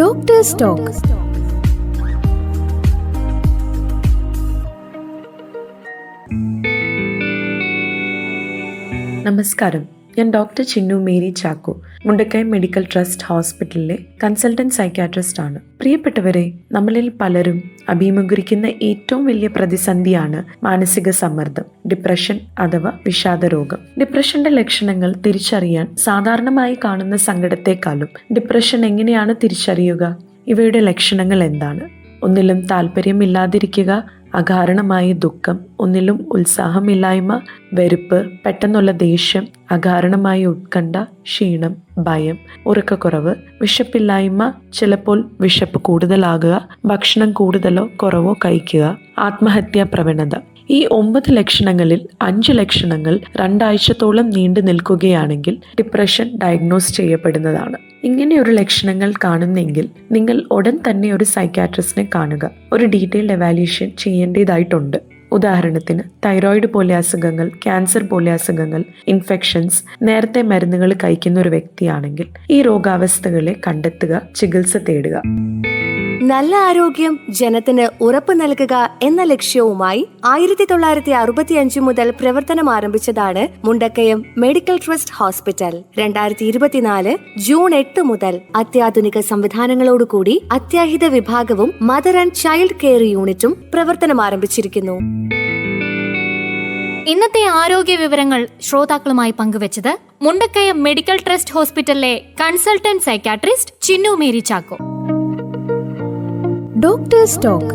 Doctors talk നമസ്കാരം. ഞാൻ doctor Chinnu Mary Chacko Mundakkai medical trust ഹോസ്പിറ്റലിലെ കൺസൾട്ടന്റ് സൈക്യാട്രിസ്റ്റ് ആണ്. പ്രിയപ്പെട്ടവരെ നമ്മളിൽ പലരും അഭിമുഖീകരിക്കുന്ന ഏറ്റവും വലിയ പ്രതിസന്ധിയാണ് മാനസിക സമ്മർദ്ദം ഡിപ്രഷൻ അഥവാ വിഷാദ രോഗം. ഡിപ്രഷന്റെ ലക്ഷണങ്ങൾ തിരിച്ചറിയാൻ സാധാരണമായി കാണുന്ന സങ്കടത്തെക്കാളും ഡിപ്രഷൻ എങ്ങനെയാണ് തിരിച്ചറിയുക? ഇവയുടെ ലക്ഷണങ്ങൾ എന്താണ്? ഒന്നിലും താല്പര്യമില്ലാതിരിക്കുക അകാരണമായ ദുഃഖം ഒന്നിലും ഉത്സാഹമില്ലായ്മ വെറുപ്പ് പെട്ടെന്നുള്ള ദേഷ്യം അകാരണമായ ഉത്കണ്ഠ ക്ഷീണം ഭയം ഉറക്കക്കുറവ് വിശപ്പില്ലായ്മ ചിലപ്പോൾ വിശപ്പ് കൂടുതലാകുക ഭക്ഷണം കൂടുതലോ കുറവോ കഴിക്കുക ആത്മഹത്യാ പ്രവണത. ഈ ഒമ്പത് ലക്ഷണങ്ങളിൽ അഞ്ച് ലക്ഷണങ്ങൾ രണ്ടാഴ്ചത്തോളം നീണ്ടു നിൽക്കുകയാണെങ്കിൽ ഡിപ്രഷൻ ഡയഗ്നോസ് ചെയ്യപ്പെടുന്നതാണ്. ഇങ്ങനെയൊരു ലക്ഷണങ്ങൾ കാണുന്നെങ്കിൽ നിങ്ങൾ ഉടൻ തന്നെ ഒരു സൈക്കാട്രിസ്റ്റിനെ കാണുക. ഒരു ഡീറ്റെയിൽഡ് എവാലുവേഷൻ ചെയ്യേണ്ടതായിട്ടുണ്ട്. ഉദാഹരണത്തിന് തൈറോയിഡ് പോലെ അസുഖങ്ങൾ ക്യാൻസർ പോലെ അസുഖങ്ങൾ ഇൻഫെക്ഷൻസ് നേരത്തെ മരുന്നുകൾ കഴിക്കുന്ന ഒരു വ്യക്തിയാണെങ്കിൽ ഈ രോഗാവസ്ഥകളെ കണ്ടെത്തുക ചികിത്സ തേടുക. നല്ല ആരോഗ്യം ജനത്തിന് ഉറപ്പു നൽകുക എന്ന ലക്ഷ്യവുമായി ആയിരത്തി തൊള്ളായിരത്തി അറുപത്തി അഞ്ച് മുതൽ പ്രവർത്തനം ആരംഭിച്ചതാണ് മുണ്ടക്കയം മെഡിക്കൽ ട്രസ്റ്റ് ഹോസ്പിറ്റൽ. രണ്ടായിരത്തി ഇരുപത്തിനാല് ജൂൺ എട്ട് മുതൽ അത്യാധുനിക സംവിധാനങ്ങളോടുകൂടി അത്യാഹിത വിഭാഗവും മദർ ആൻഡ് ചൈൽഡ് കെയർ യൂണിറ്റും പ്രവർത്തനം ആരംഭിച്ചിരിക്കുന്നു. ഇന്നത്തെ ആരോഗ്യ വിവരങ്ങൾ ശ്രോതാക്കളുമായി പങ്കുവച്ചത് മുണ്ടക്കയം മെഡിക്കൽ ട്രസ്റ്റ് ഹോസ്പിറ്റലിലെ consultant psychiatrist Chinnu Mary Chacko doctors talk